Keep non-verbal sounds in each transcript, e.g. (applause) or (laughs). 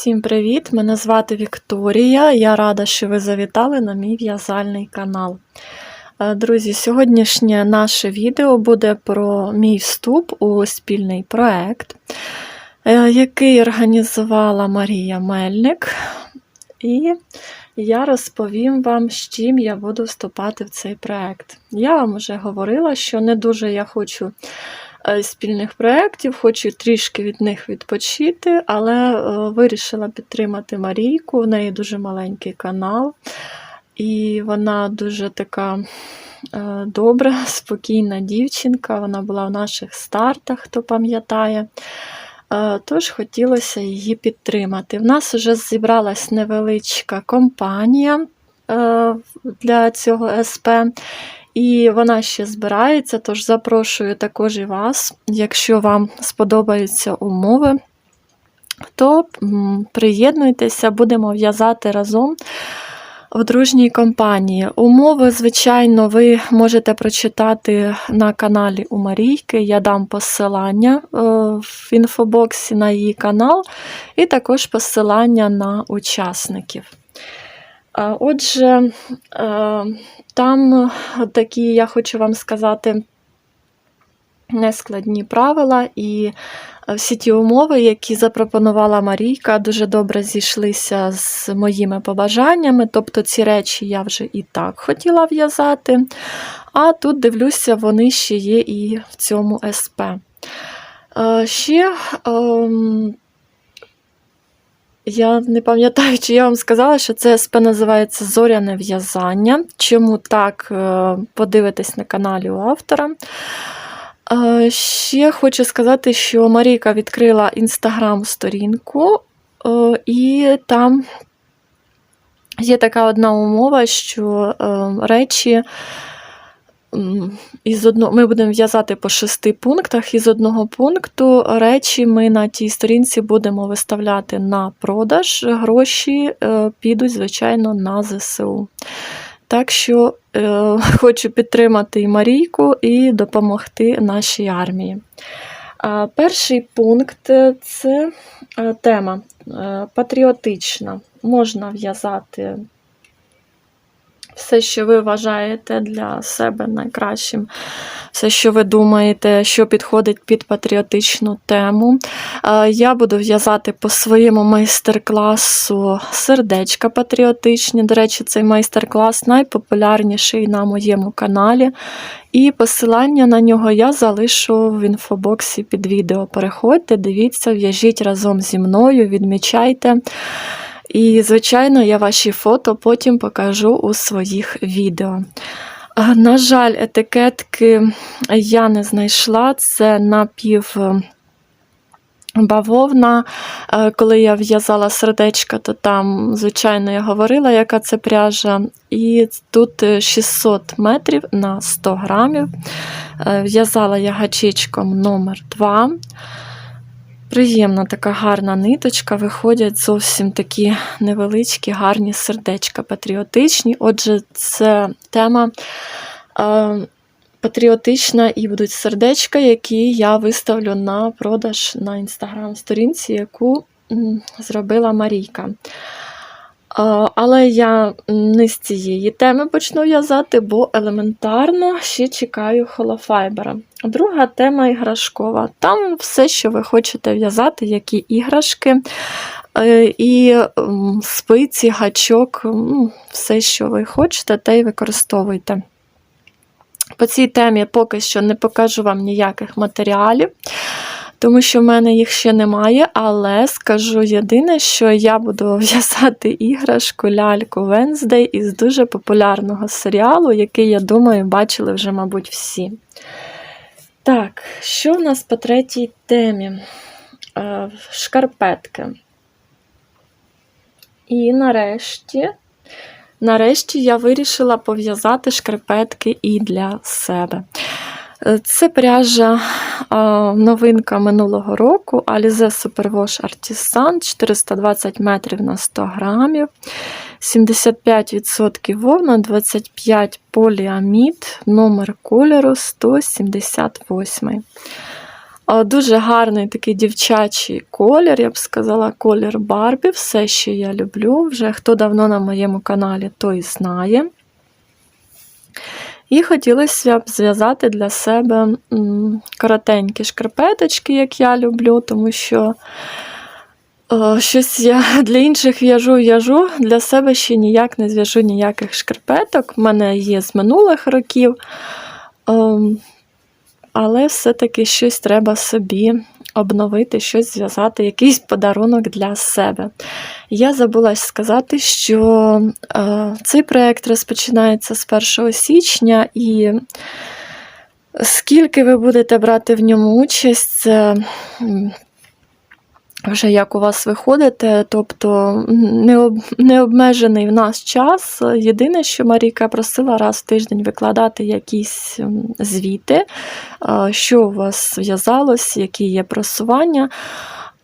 Всім привіт! Мене звати Вікторія. Я рада, що ви завітали на мій в'язальний канал. Е, Друзі, сьогоднішнє наше відео буде про мій вступ у спільний проект, е, який організувала Марія Мельник. І я розповім вам, з чим я буду вступати в цей проект. Я вам вже говорила, що не дуже я хочу спільних проєктів, хочу трішки від них відпочити, але е, вирішила підтримати Марійку. В неї дуже маленький канал, і вона дуже така е, добра, (laughs) спокійна дівчинка. Вона була в наших стартах, хто пам'ятає. Е, Тож хотілося її підтримати. В нас вже зібралась невеличка компанія е, для цього СП, і вона ще збирається, тож запрошую також і вас, якщо вам сподобаються умови, то приєднуйтеся, будемо в'язати разом. В дружній компанії. Умови, звичайно, ви можете прочитати на каналі у Марійки. Я дам посилання е, в інфобоксі на її канал, і також посилання на учасників. Отже, е, там такі, я хочу вам сказати, нескладні правила, і всі ті умови, які запропонувала Марійка, дуже добре зійшлися з моїми побажаннями. Тобто ці речі я вже і так хотіла в'язати. А тут дивлюся, вони ще є і в цьому СП. Е, Ще ем, я не пам'ятаю, чи я вам сказала, що це СП називається Зоряне в'язання. Чому так е, подивитись на каналі у автора. Е, Ще хочу сказати, що Марійка відкрила інстаграм-сторінку, е, і там є така одна умова, що речі із одного, ми будемо в'язати по шести пунктах, і з одного пункту речі ми на тій сторінці будемо виставляти на продаж. Гроші е, підуть, звичайно, на ЗСУ. Так що е, (laughs) хочу підтримати і Марійку, і допомогти нашій армії. А, перший пункт е, це е, тема е, патріотична. Можна в'язати все, що ви вважаєте для себе найкращим, все, що ви думаєте, що підходить під патріотичну тему. Е, Я буду в'язати по своєму майстер-класу сердечка патріотичні. До речі, цей майстер-клас найпопулярніший на моєму каналі. І посилання на нього я залишу в інфобоксі під відео. Переходьте, дивіться, в'яжіть разом зі мною, відмічайте. І, звичайно, я ваші фото потім покажу у своїх відео. На жаль, етикетки я не знайшла. Це напів бавовна. Е, Коли я в'язала сердечка, то там, звичайно, я говорила, яка це пряжа. І тут е, 600 метрів на 100 грамів. Е, В'язала я гачечком номер 2 Приємна така гарна ниточка, виходять зовсім такі невеличкі, гарні сердечка патріотичні. Отже, це тема е, патріотична і будуть сердечка, які я виставлю на продаж на інстаграм-сторінці, яку зробила Марійка. Але я не з цієї теми почну в'язати, бо елементарно ще чекаю холофайбера. Друга тема іграшкова. Там все, що ви хочете в'язати, які іграшки, е, і спиці, гачок, все, що ви хочете, те й використовуйте. По цій темі поки що не покажу вам ніяких матеріалів тому що в мене їх ще немає, але скажу єдине, що я буду (laughs) в'язати іграшку ляльку Венздей із дуже популярного серіалу, який, я думаю, бачили вже, мабуть, всі. Так, що в нас по третій темі? Е, Шкарпетки. І нарешті, нарешті я вирішила пов'язати шкарпетки і для себе. Це пряжа новинка минулого року Alize Superwash Artisan 420 метрів на 100 грамів, 75% вовна, 25% поліамід, номер кольору 178. Е, Дуже гарний такий дівчачий колір, я б сказала, колір Барбі. Все, що я люблю. Вже хто давно на моєму каналі, той знає. І хотілося б зв'язати для себе коротенькі шкарпеточки, як я люблю, тому що о, щось я (laughs) для інших в'яжу, в'яжу, для себе ще ніяк не зв'яжу ніяких шкарпеток. У мене є з минулих років. Ем, але все-таки щось треба собі обновити, щось зв'язати, якийсь подарунок для себе. Я забула сказати, що е, цей проєкт розпочинається з 1 січня, і скільки ви будете брати в ньому участь, вже як у вас виходите, тобто необмежений в нас час. Єдине, що Марійка просила раз в тиждень викладати якісь звіти, що у вас зв'язалось, які є просування.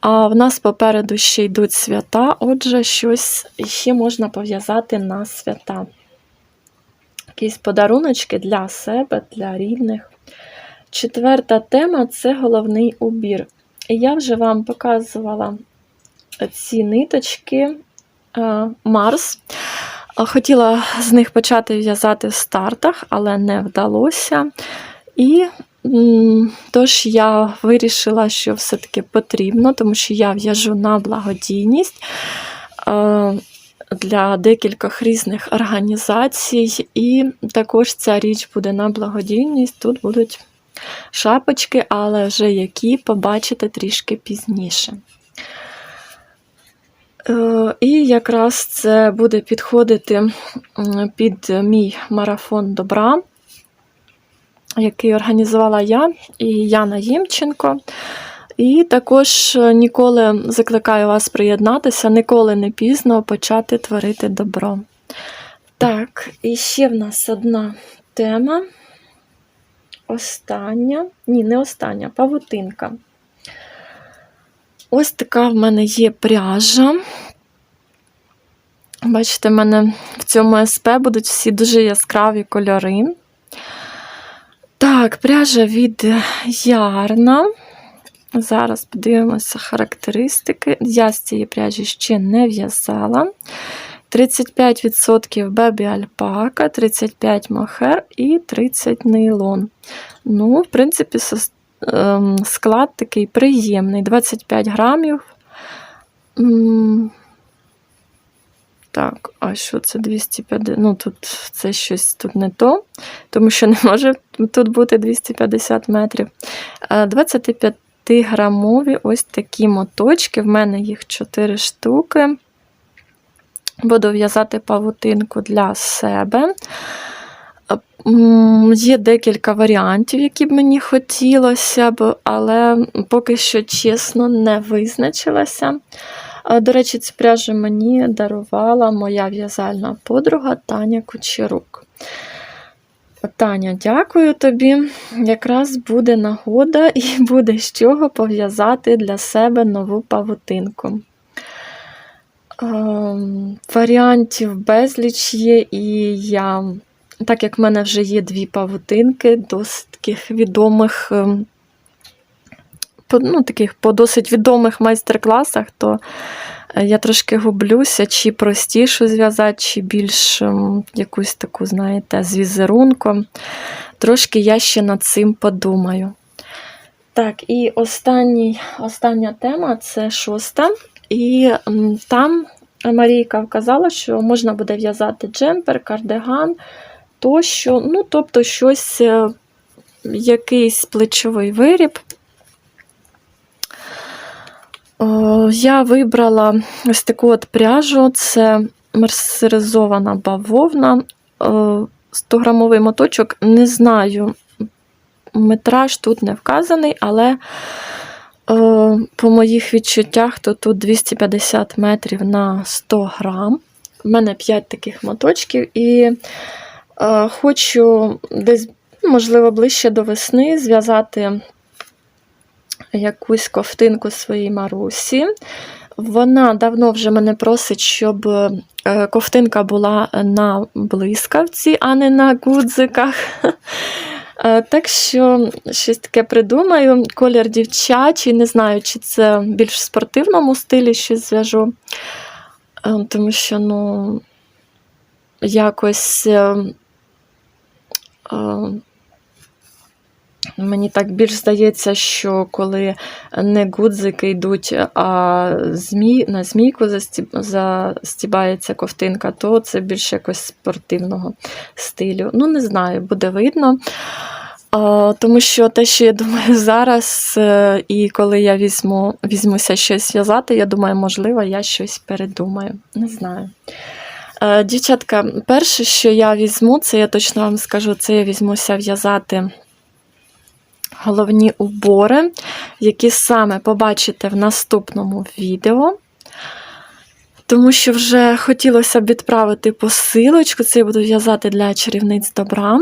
А в нас попереду ще йдуть свята, отже, щось ще можна пов'язати на свята. Якісь подаруночки для себе, для рідних. Четверта тема це головний убір. Я вже вам показувала ці ниточки е, Марс. Хотіла з них почати в'язати в стартах, але не вдалося. І тож я вирішила, що все-таки потрібно, тому що я в'яжу на благодійність е, для декількох різних організацій, і також ця річ буде на благодійність. Тут будуть шапочки, але вже які побачите трішки пізніше. Е, І якраз це буде підходити під мій марафон добра, який організувала я і Яна Ємченко. І також ніколи закликаю вас приєднатися, ніколи не пізно почати творити добро. Так, і ще в нас одна тема. Остання, ні, не остання, павутинка. Ось така в мене є пряжа. Бачите, в мене в цьому СП будуть всі дуже яскраві кольори. Так, пряжа від Ярна. Зараз подивимося характеристики. Я з цієї пряжі ще не в'язала. 35% бебі альпака, 35 мохер і 30 нейлон. Ну, в принципі, ем, склад такий приємний. 25 грамів. Так, а що це 250? Ну, тут це щось тут не то, тому що не може тут бути 250 метрів. Е, 25 грамові ось такі моточки. В мене їх 4 штуки. Буду в'язати павутинку для себе. Є декілька варіантів, які б мені хотілося б, але поки що чесно не визначилася. До речі, цю пряжу мені дарувала моя в'язальна подруга Таня Кучерук. Таня, дякую тобі. Якраз буде нагода і (laughs) буде з чого пов'язати для себе нову павутинку. Ем, Варіантів безліч є, і я, так як в мене вже є дві павутинки, досить таких відомих, ем, ну, таких по досить відомих майстер-класах, то е, я трошки гублюся, чи простішу зв'язати, чи більш ем, якусь таку, знаєте, з візерунком. Трошки я ще над цим подумаю. Так, і останній, остання тема це шоста. І там Марійка вказала, що можна буде в'язати джемпер, кардиган тощо, ну, тобто щось, е, якийсь плечовий виріб. Я вибрала ось таку от пряжу, це мерсеризована бавовна, 100-грамовий моточок. Не знаю, метраж тут не вказаний, але по моїх відчуттях, то тут 250 метрів на 100 грам. У мене 5 таких моточків, і е, хочу десь, можливо, ближче до весни зв'язати якусь ковтинку своїй Марусі. Вона давно вже мене просить, щоб е, ковтинка була на блискавці, а не на гудзиках. (laughs) Е, Так що щось таке придумаю. Колір дівчачий, не знаю, чи це більш спортивному стилі щось зв'яжу. Е, Тому що, ну, якось. Мені так більш здається, що коли не гудзики йдуть, а змій, на змійку застіб- застібається ковтинка, то це більш якось спортивного стилю. Ну, не знаю, буде видно. Тому що те, що я думаю (laughs) зараз, е, і коли я візьму, візьмуся щось в'язати, я думаю, можливо, я щось передумаю. Не знаю. Е, Дівчатка, перше, що я візьму, це я точно вам скажу, це я візьмуся в'язати головні убори, які саме побачите в наступному відео. Тому що вже хотілося б відправити посилочку, це я буду в'язати для чарівниць добра.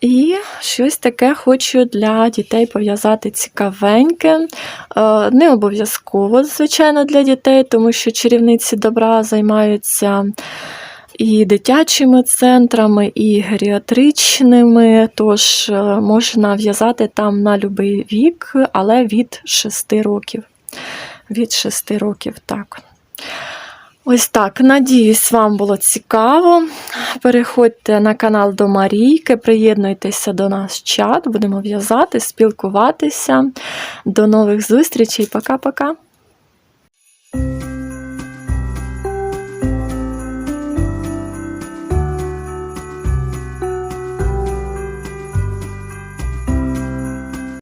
І щось таке хочу для дітей пов'язати цікавеньке. Е, Не обов'язково, звичайно, для дітей, тому що чарівниці добра займаються і дитячими центрами, і геріатричними, тож е, можна в'язати там на будь-який вік, але від 6 років. Від 6 років, так. Ось так. Надіюсь, вам було цікаво. Переходьте на канал до Марійки, приєднуйтеся до нас в чат, будемо в'язати, спілкуватися. До нових зустрічей. Пока-пока.